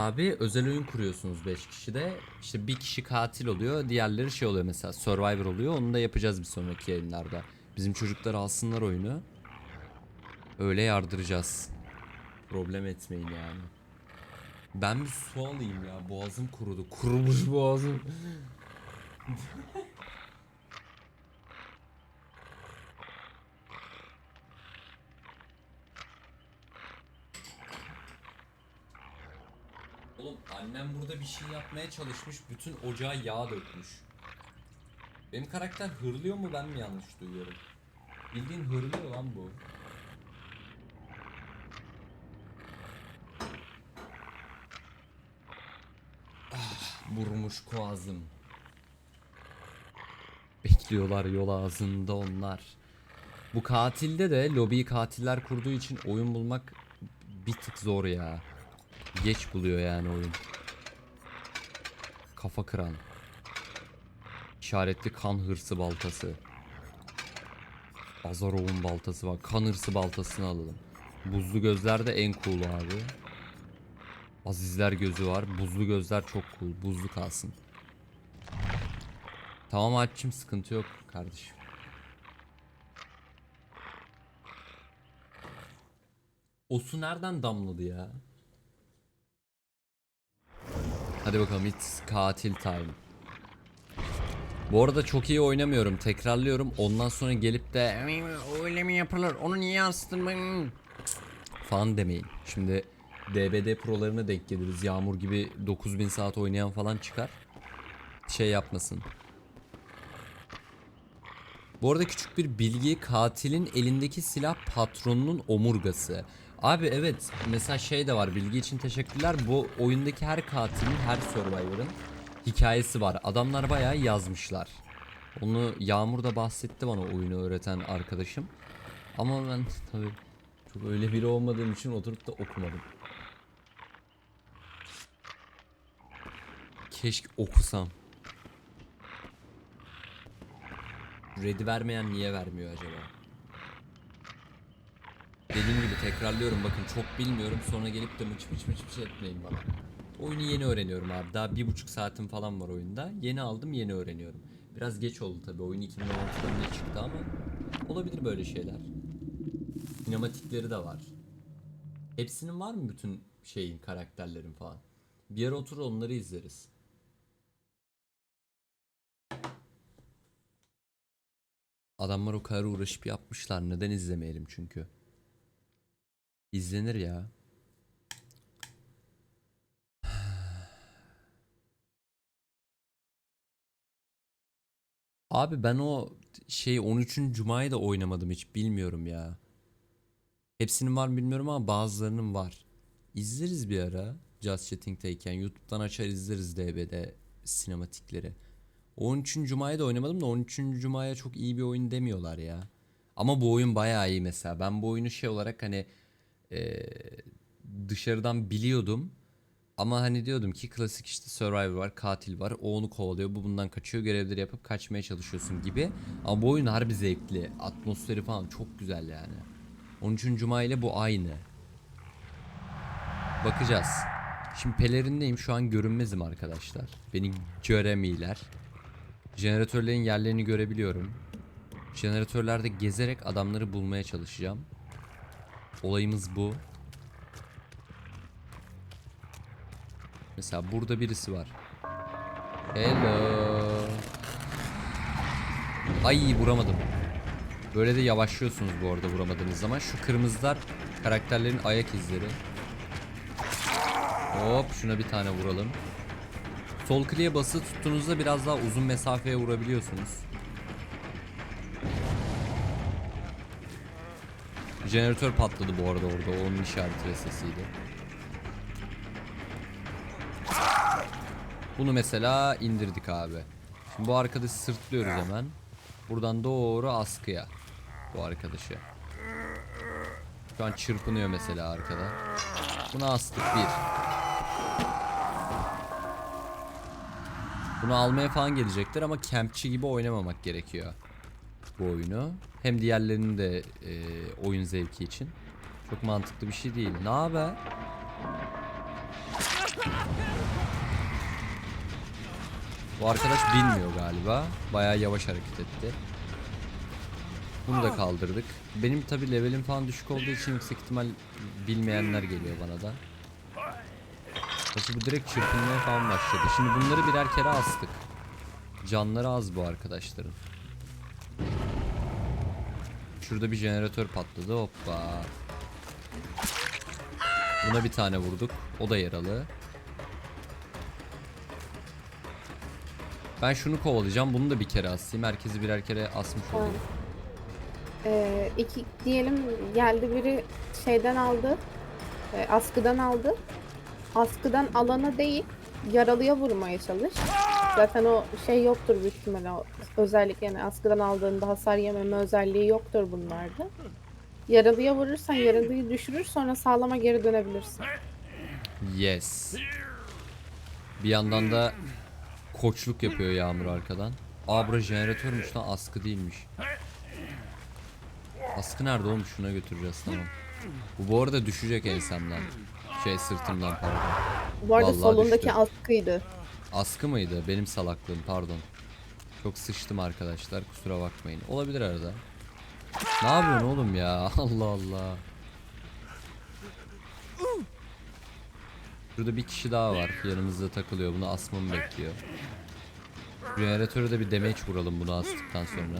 Abi özel oyun kuruyorsunuz 5 kişide. İşte bir kişi katil oluyor. Diğerleri şey oluyor mesela Survivor oluyor. Onu da yapacağız bir sonraki yayınlarda. Bizim çocuklar alsınlar oyunu. Öyle yardıracağız. Problem etmeyin yani. Ben bir su alayım ya. Boğazım kurudu. Kurumuş boğazım. Oğlum annem burada bir şey yapmaya çalışmış. Bütün ocağa yağ dökmüş. Benim karakter hırlıyor mu ben mi yanlış duyuyorum? Bildiğin hırlıyor lan bu. Ah, vurmuş koazım. Bekliyorlar yol ağzında onlar. Bu katilde de lobiyi katiller kurduğu için oyun bulmak bir tık zor ya. Geç buluyor yani oyun. Kafa kıran. İşaretli kan hırsı baltası. Azarov'un baltası var. Kan hırsı baltasını alalım. Buzlu gözler de en cool abi. Azizler gözü var. Buzlu gözler çok cool. Buzlu kalsın. Tamam açım sıkıntı yok kardeşim. O su nereden damladı ya? Hadi bakalım it's katil time. Bu arada çok iyi oynamıyorum. Tekrarlıyorum. Ondan sonra gelip de öyle mi yapılır? Onu niye ben? Falan demeyin. Şimdi DBD prolarına denk geliriz. Yağmur gibi 9000 saat oynayan falan çıkar. Şey yapmasın. Bu arada küçük bir bilgi katilin elindeki silah patronunun omurgası. Abi evet mesela şey de var bilgi için teşekkürler. Bu oyundaki her katilin her survivor'ın hikayesi var. Adamlar bayağı yazmışlar. Onu Yağmur da bahsetti bana oyunu öğreten arkadaşım. Ama ben tabii çok öyle biri olmadığım için oturup da okumadım. Keşke okusam. Ready vermeyen niye vermiyor acaba? Dediğim gibi tekrarlıyorum bakın çok bilmiyorum sonra gelip de mıç mıç mıç mıç etmeyin bana. Oyunu yeni öğreniyorum abi daha bir buçuk saatim falan var oyunda. Yeni aldım yeni öğreniyorum. Biraz geç oldu tabi oyun 2016'da ne çıktı ama olabilir böyle şeyler. Sinematikleri de var. Hepsinin var mı bütün şeyin karakterlerin falan? Bir yere otur onları izleriz. Adamlar o kadar uğraşıp yapmışlar. Neden izlemeyelim çünkü? İzlenir ya. Abi ben o şey 13. Cuma'yı da oynamadım hiç bilmiyorum ya. Hepsinin var mı bilmiyorum ama bazılarının var. İzleriz bir ara. Just Chatting'teyken YouTube'dan açar izleriz DB'de sinematikleri. 13. Cuma'yı da oynamadım da 13. Cuma'ya çok iyi bir oyun demiyorlar ya. Ama bu oyun bayağı iyi mesela. Ben bu oyunu şey olarak hani eee, dışarıdan biliyordum. Ama hani diyordum ki klasik işte Survivor var, katil var. O onu kovalıyor, bu bundan kaçıyor. Görevleri yapıp kaçmaya çalışıyorsun gibi. Ama bu oyun harbi zevkli. Atmosferi falan çok güzel yani. 13. Cuma ile bu aynı. Bakacağız. Şimdi pelerindeyim şu an görünmezim arkadaşlar. Beni göremiyorlar. Jeneratörlerin yerlerini görebiliyorum. Jeneratörlerde gezerek adamları bulmaya çalışacağım. Olayımız bu. Mesela burada birisi var. Hello. Ay vuramadım. Böyle de yavaşlıyorsunuz bu arada vuramadığınız zaman. Şu kırmızılar karakterlerin ayak izleri. Hop şuna bir tane vuralım. Sol kliğe basılı tuttuğunuzda biraz daha uzun mesafeye vurabiliyorsunuz. Jeneratör patladı bu arada orada. Onun işareti ve sesiydi. Bunu mesela indirdik abi. Şimdi bu arkadaşı sırtlıyoruz hemen. Buradan doğru askıya. Bu arkadaşı. Şu an çırpınıyor mesela arkada. Bunu astık bir. Bunu almaya falan gelecekler ama kempçi gibi oynamamak gerekiyor. Bu oyunu. Hem diğerlerinin de e, oyun zevki için. Çok mantıklı bir şey değil. Ne haber? Bu arkadaş bilmiyor galiba. Bayağı yavaş hareket etti. Bunu da kaldırdık. Benim tabi levelim falan düşük olduğu için yüksek ihtimal bilmeyenler geliyor bana da. Tabi bu direkt çırpınmaya falan başladı. Şimdi bunları birer kere astık. Canları az bu arkadaşların. Şurada bir jeneratör patladı. Hoppa. Buna bir tane vurduk. O da yaralı. Ben şunu kovalayacağım. Bunu da bir kere asayım. Herkesi birer kere asmış olayım. Ee, iki diyelim geldi biri şeyden aldı. e, askıdan aldı. Askıdan alana değil yaralıya vurmaya çalış. Zaten o şey yoktur büyük ihtimalle. o Özellik yani askıdan aldığında hasar yememe özelliği yoktur bunlarda. Yaralıya vurursan yaralıyı düşürür sonra sağlama geri dönebilirsin. Yes. Bir yandan da koçluk yapıyor Yağmur arkadan. Aa bura jeneratörmüş lan askı değilmiş. Askı nerede oğlum şuna götüreceğiz tamam. Bu bu arada düşecek ensemden. Şey sırtımdan pardon. Bu arada Vallahi solundaki düştü. askıydı. Askı mıydı? Benim salaklığım pardon. Çok sıçtım arkadaşlar kusura bakmayın. Olabilir arada. Ne yapıyorsun oğlum ya? Allah Allah. Şurada bir kişi daha var. Yanımızda takılıyor. Bunu asmamı bekliyor. Jeneratöre de bir damage vuralım bunu astıktan sonra.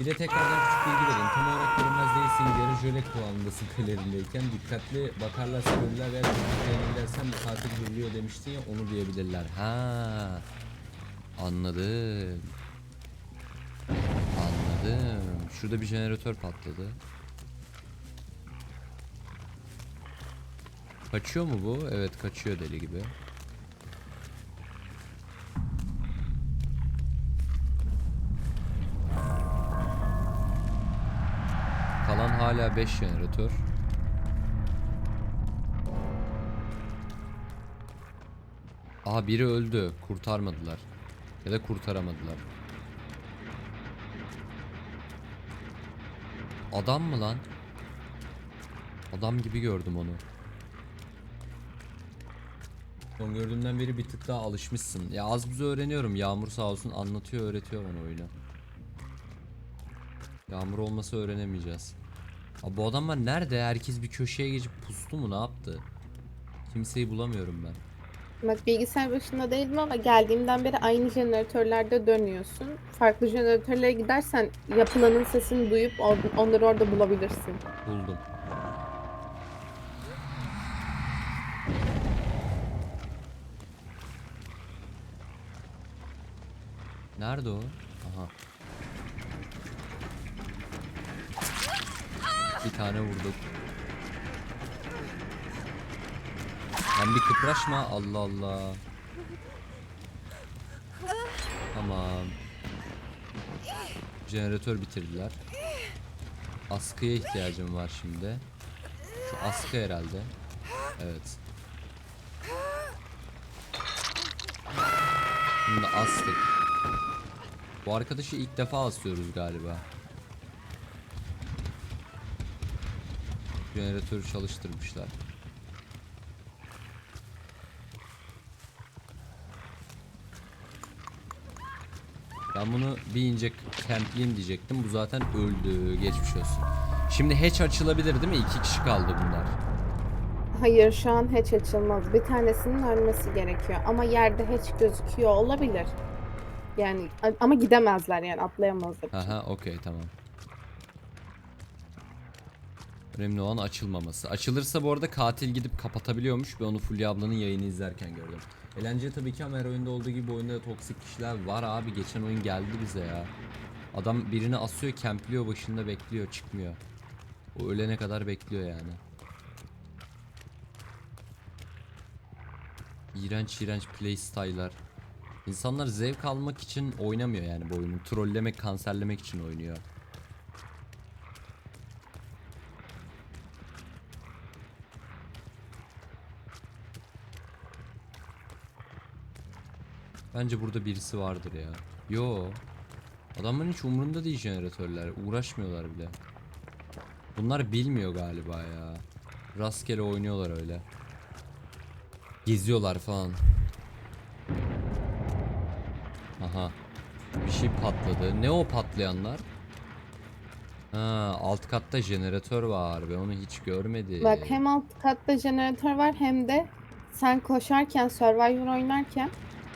Bir de tekrardan küçük bilgi vereyim. Tam olarak görünmez değilsin. Yarı jöle kıvamındasın kalerindeyken. Dikkatli bakarlarsa görürler veya dikkatli gidersen bu katil görülüyor demiştin ya onu diyebilirler. Ha. Anladım. Anladım. Şurada bir jeneratör patladı. Kaçıyor mu bu? Evet kaçıyor deli gibi. Hala 5 jeneratör. Aha biri öldü. Kurtarmadılar. Ya da kurtaramadılar. Adam mı lan? Adam gibi gördüm onu. Son gördüğümden beri bir tık daha Alışmışsın. Ya az buz öğreniyorum. Yağmur sağ olsun anlatıyor, öğretiyor bana oyunu. Yağmur olmasa öğrenemeyeceğiz. Abi bu adamlar nerede? Herkes bir köşeye geçip pustu mu? Ne yaptı? Kimseyi bulamıyorum ben. Bak bilgisayar başında değildim ama geldiğimden beri aynı jeneratörlerde dönüyorsun. Farklı jeneratörlere gidersen yapılanın sesini duyup onları orada bulabilirsin. Buldum. Nerede o? Aha. Bir tane vurduk. Lan bir kıpraşma. Allah Allah. Tamam. Jeneratör bitirdiler. Askıya ihtiyacım var şimdi. Şu askı herhalde. Evet. Bunu da astık. Bu arkadaşı ilk defa asıyoruz galiba. Jeneratörü çalıştırmışlar. Ben bunu bir ince campleyeyim diyecektim. Bu zaten öldü. Geçmiş olsun. Şimdi hatch açılabilir değil mi? İki kişi kaldı bunlar. Hayır şu an hatch açılmaz. Bir tanesinin ölmesi gerekiyor ama yerde hatch gözüküyor olabilir. Yani ama gidemezler yani atlayamazlar. Aha okey tamam. Önemli olan açılmaması. Açılırsa bu arada katil gidip kapatabiliyormuş ve onu Fulya ablanın yayını izlerken gördüm. Eğlence tabii ki ama her oyunda olduğu gibi oyunda da toksik kişiler. Var abi geçen oyun geldi bize ya. Adam birini asıyor, kempliyor başında bekliyor, çıkmıyor. O ölene kadar bekliyor yani. İğrenç iğrenç playstyle'lar. İnsanlar zevk almak için oynamıyor yani bu oyunu. Trollemek, kanserlemek için oynuyor. Bence burada birisi vardır ya. Yo. Adamların hiç umurunda değil jeneratörler. Uğraşmıyorlar bile. Bunlar bilmiyor galiba ya. Rastgele oynuyorlar öyle. Geziyorlar falan. Aha. Bir şey patladı. Ne o patlayanlar? Ha, alt katta jeneratör var ve onu hiç görmedim. Bak hem alt katta jeneratör var hem de sen koşarken Survivor oynarken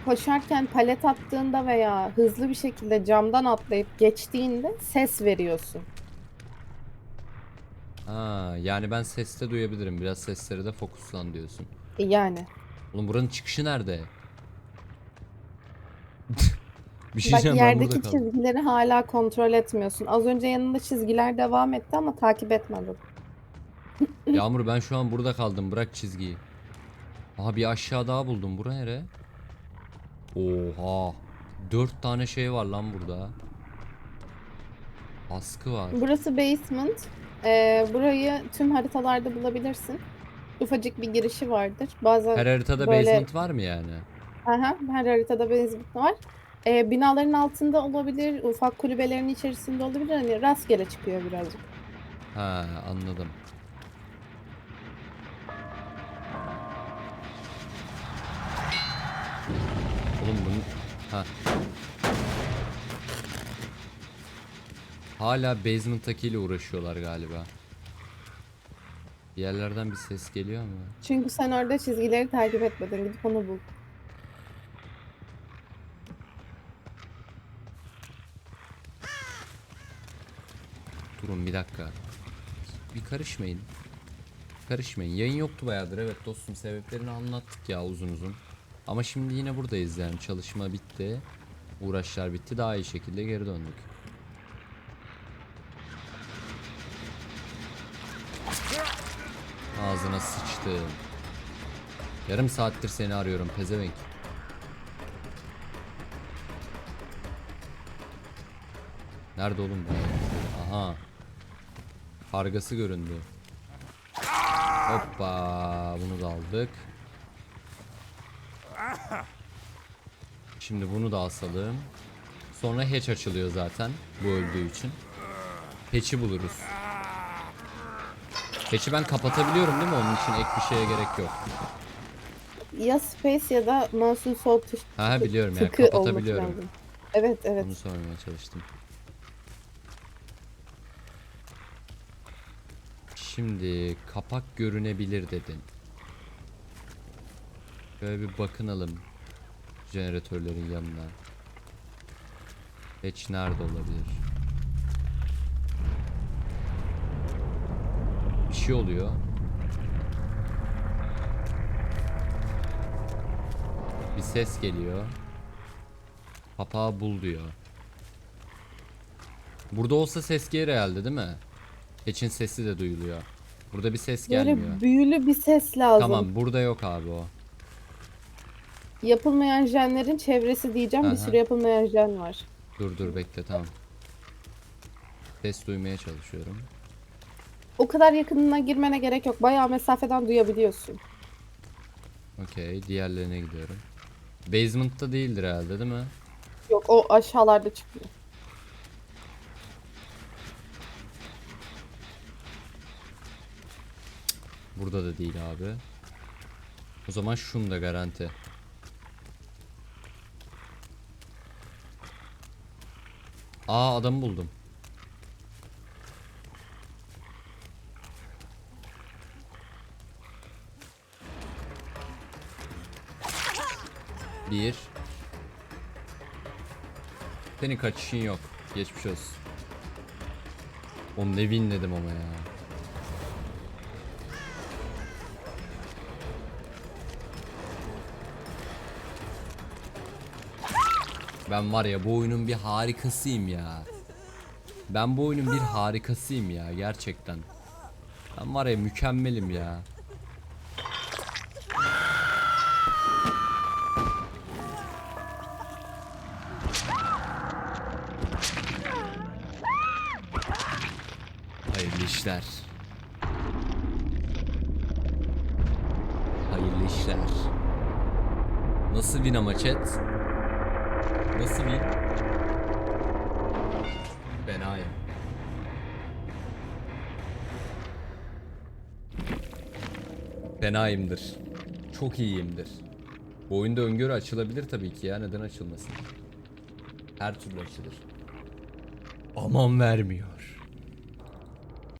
koşarken palet attığında veya hızlı bir şekilde camdan atlayıp geçtiğinde ses veriyorsun. Ha, yani ben seste duyabilirim. Biraz seslere de fokuslan diyorsun. E, Yani. Oğlum buranın çıkışı nerede? bir şey Bak diyeceğim ben yerdeki burada kaldım. çizgileri hala kontrol etmiyorsun. Az önce yanında çizgiler devam etti ama takip etmedin. Yağmur ben şu an burada kaldım. Bırak çizgiyi. Aha bir aşağı daha buldum. Bura nere? Oha. Dört tane şey var lan burada. Askı var. Burası basement. Ee, burayı tüm haritalarda bulabilirsin. Ufacık bir girişi vardır. Bazen Her haritada böyle- basement var mı yani? Aha, her haritada basement var. Ee, binaların altında olabilir, ufak kulübelerin içerisinde olabilir. Hani rastgele çıkıyor birazcık. Ha anladım. Oğlum bunun... Ha. Hala basement'takiyle uğraşıyorlar galiba. Bir yerlerden bir ses geliyor ama. Çünkü sen orada çizgileri takip etmedin. Gidip onu bul. Durun bir dakika. Bir karışmayın. Karışmayın. Yayın yoktu bayağıdır evet dostum sebeplerini anlattık ya uzun uzun. Ama şimdi yine buradayız yani çalışma bitti. Uğraşlar bitti daha iyi şekilde geri döndük. Ağzına sıçtım. Yarım saattir seni arıyorum pezevenk. Nerede oğlum bu? Aha. Kargası göründü. Hoppa bunu da aldık. Şimdi bunu da asalım. Sonra hatch açılıyor zaten bu öldüğü için. Hatch'i buluruz. Hatch'i ben kapatabiliyorum değil mi? Onun için ek bir şeye gerek yok. Ya space ya da mouse'un sol tuş Ha, ha, biliyorum yani, tıkı kapatabiliyorum. lazım. Evet evet. Onu sormaya çalıştım. Şimdi kapak görünebilir dedin. Şöyle bir bakınalım jeneratörlerin yanına. Hatch nerede olabilir? Bir şey oluyor. Bir ses geliyor. Kapağı bul diyor. Burada olsa ses gelir herhalde değil mi? Hatch'in sesi de duyuluyor. Burada bir ses Böyle gelmiyor. büyülü bir ses lazım. Tamam burada yok abi o. Yapılmayan jenlerin çevresi diyeceğim. Bir Aha. sürü yapılmayan jen var. Dur dur bekle tamam. Ses duymaya çalışıyorum. O kadar yakınına girmene gerek yok. Bayağı mesafeden duyabiliyorsun. Okey diğerlerine gidiyorum. Basement'ta değildir herhalde değil mi? Yok o aşağılarda çıkıyor. Burada da değil abi. O zaman şun da garanti. Aa adamı buldum. Bir. Senin kaçışın yok. Geçmiş olsun. Oğlum ne winledim ama ya. Ben var ya bu oyunun bir harikasıyım ya. Ben bu oyunun bir harikasıyım ya gerçekten. Ben var ya mükemmelim ya. Hayırlı işler. Hayırlı işler. Nasıl win ama chat? Nasıl win? Benayım. Fenayımdır. Çok iyiyimdir. Bu oyunda öngörü açılabilir tabii ki ya. Neden açılmasın? Her türlü açılır. Aman vermiyor.